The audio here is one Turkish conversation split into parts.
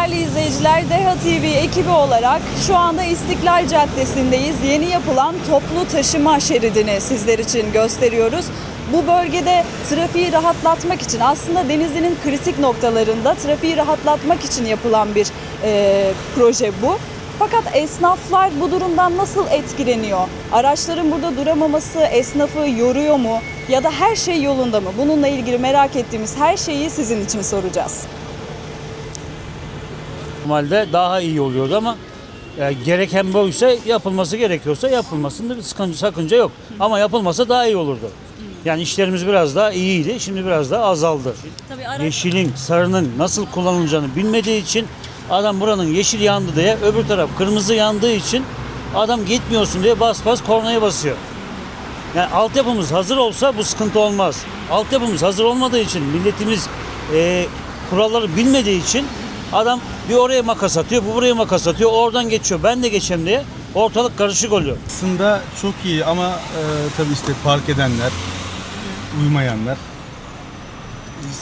Değerli izleyiciler, Deha TV ekibi olarak şu anda İstiklal Caddesi'ndeyiz. Yeni yapılan toplu taşıma şeridini sizler için gösteriyoruz. Bu bölgede trafiği rahatlatmak için aslında Denizli'nin kritik noktalarında trafiği rahatlatmak için yapılan bir e, proje bu. Fakat esnaflar bu durumdan nasıl etkileniyor? Araçların burada duramaması esnafı yoruyor mu? Ya da her şey yolunda mı? Bununla ilgili merak ettiğimiz her şeyi sizin için soracağız. Normalde daha iyi oluyordu ama e, gereken buysa yapılması gerekiyorsa yapılmasında bir sıkıntı sakınca yok. Ama yapılmasa daha iyi olurdu. Yani işlerimiz biraz daha iyiydi. Şimdi biraz daha azaldı. Tabii Yeşilin, sarının nasıl kullanılacağını bilmediği için adam buranın yeşil yandı diye öbür taraf kırmızı yandığı için adam gitmiyorsun diye bas bas kornaya basıyor. Yani altyapımız hazır olsa bu sıkıntı olmaz. Altyapımız hazır olmadığı için milletimiz e, kuralları bilmediği için adam bir oraya makas atıyor, bu buraya makas atıyor, oradan geçiyor. Ben de geçeyim diye ortalık karışık oluyor. Aslında çok iyi ama e, tabii işte park edenler, uymayanlar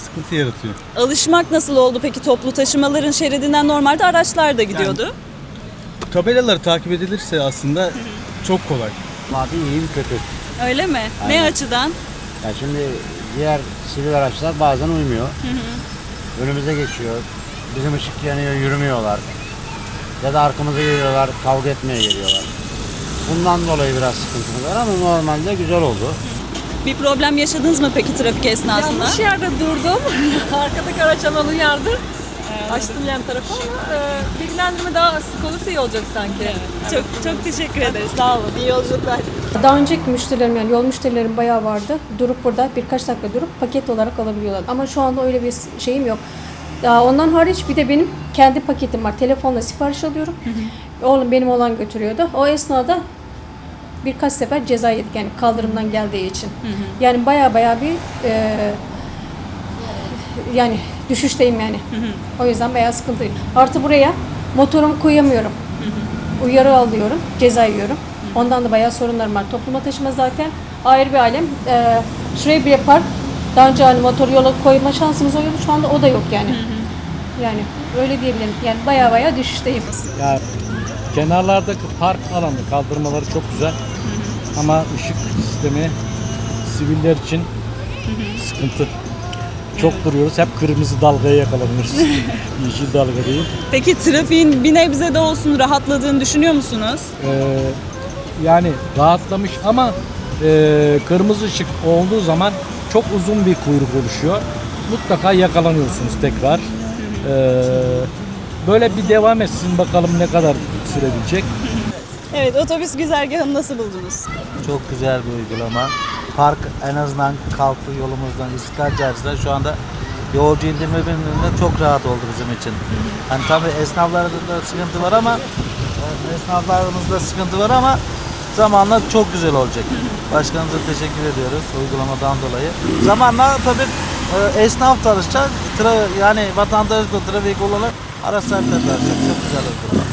sıkıntı yaratıyor. alışmak nasıl oldu peki toplu taşımaların şeridinden normalde araçlar da gidiyordu. Tabelalar takip edilirse aslında çok kolay. Maddi iyi mi kötü? Öyle mi? Ne Aynen. açıdan? Yani şimdi diğer sivil araçlar bazen uymuyor. Önümüze geçiyor. Bizim ışık yanıyor, yürümüyorlar. Ya da arkamıza geliyorlar, kavga etmeye geliyorlar. Bundan dolayı biraz sıkıntımız var ama normalde güzel oldu. Bir problem yaşadınız mı peki trafik esnasında? Yanlış yerde durdum. Arkadaki araç hemen uyardı. Açtım yan tarafı ama e, bilgilendirme daha sık olursa iyi olacak sanki. Çok çok teşekkür ederiz. Sağ olun. İyi yolculuklar. Daha önceki müşterilerim yani yol müşterilerim bayağı vardı. Durup burada birkaç dakika durup paket olarak alabiliyorlar. Ama şu anda öyle bir şeyim yok. Daha ondan hariç bir de benim kendi paketim var. Telefonla sipariş alıyorum. Oğlum benim olan götürüyordu. O esnada birkaç sefer ceza yedik yani kaldırımdan geldiği için. Yani bayağı bayağı bir e, yani düşüşteyim yani. O yüzden bayağı sıkıntıyım. Artı buraya motorumu koyamıyorum. Uyarı alıyorum, ceza yiyorum. Ondan da bayağı sorunlarım var. Topluma taşıma zaten ayrı bir alem. Ee, şuraya bir park. Daha önce hani motor yola koyma şansımız oluyordu. Şu anda o da yok yani. Yani öyle diyebilirim. Yani bayağı bayağı düşüşteyim. Ya kenarlardaki park alanı kaldırmaları çok güzel. Ama ışık sistemi siviller için sıkıntı. Çok duruyoruz. Hep kırmızı dalgaya yakalanıyoruz. Yeşil dalga değil. Peki trafiğin bir nebze de olsun rahatladığını düşünüyor musunuz? Ee, yani rahatlamış ama e, kırmızı ışık olduğu zaman çok uzun bir kuyruk oluşuyor. Mutlaka yakalanıyorsunuz tekrar. Ee, böyle bir devam etsin bakalım ne kadar sürebilecek. Evet, otobüs güzergahını nasıl buldunuz? Çok güzel bir uygulama. Park en azından kalktı yolumuzdan İstiklal Caddesi'nden şu anda yolcu indirme bölümünde çok rahat oldu bizim için. Hani tabii esnaflarda da sıkıntı var ama esnaflarımızda sıkıntı var ama zamanla çok güzel olacak. Başkanımıza teşekkür ediyoruz uygulamadan dolayı. Zamanla tabii e, esnaf çalışacak. Tra, yani vatandaş da trafik olarak araç sahipleri de çalışacak. Çok güzel uygulama.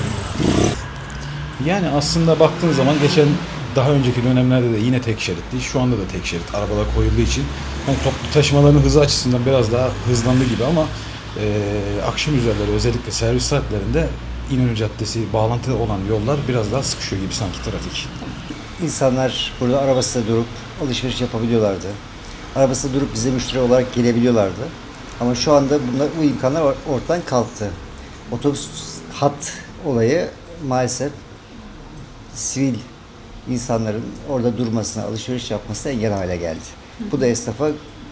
Yani aslında baktığın zaman geçen daha önceki dönemlerde de yine tek şeritti. Şu anda da tek şerit arabalar koyulduğu için yani toplu taşımaların hızı açısından biraz daha hızlandı gibi ama e, akşam üzerleri özellikle servis saatlerinde İnönü Caddesi bağlantı olan yollar biraz daha sıkışıyor gibi sanki trafik. İnsanlar burada arabasında durup alışveriş yapabiliyorlardı. Arabasında durup bize müşteri olarak gelebiliyorlardı. Ama şu anda bunlar, bu imkanlar or- ortadan kalktı. Otobüs hat olayı maalesef sivil insanların orada durmasına, alışveriş yapmasına engel hale geldi. Bu da esnafa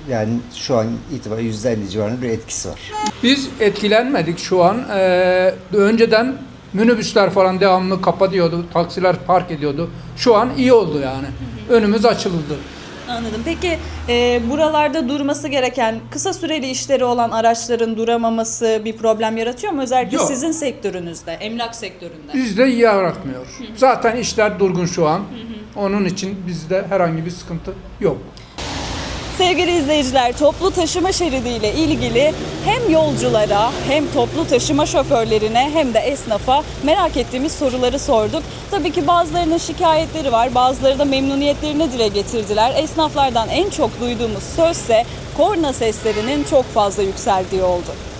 yani şu an itibariyle %50 civarında bir etkisi var. Biz etkilenmedik şu an. Ee, önceden minibüsler falan devamlı kapatıyordu, taksiler park ediyordu. Şu an iyi oldu yani. Önümüz açıldı. Anladım. Peki e, buralarda durması gereken kısa süreli işleri olan araçların duramaması bir problem yaratıyor mu? Özellikle Yok. sizin sektörünüzde, emlak sektöründe. Bizde yaratmıyor. Zaten işler durgun şu an. Onun için bizde herhangi bir sıkıntı yok. Sevgili izleyiciler, toplu taşıma şeridiyle ilgili hem yolculara hem toplu taşıma şoförlerine hem de esnafa merak ettiğimiz soruları sorduk. Tabii ki bazılarının şikayetleri var, bazıları da memnuniyetlerini dile getirdiler. Esnaflardan en çok duyduğumuz sözse korna seslerinin çok fazla yükseldiği oldu.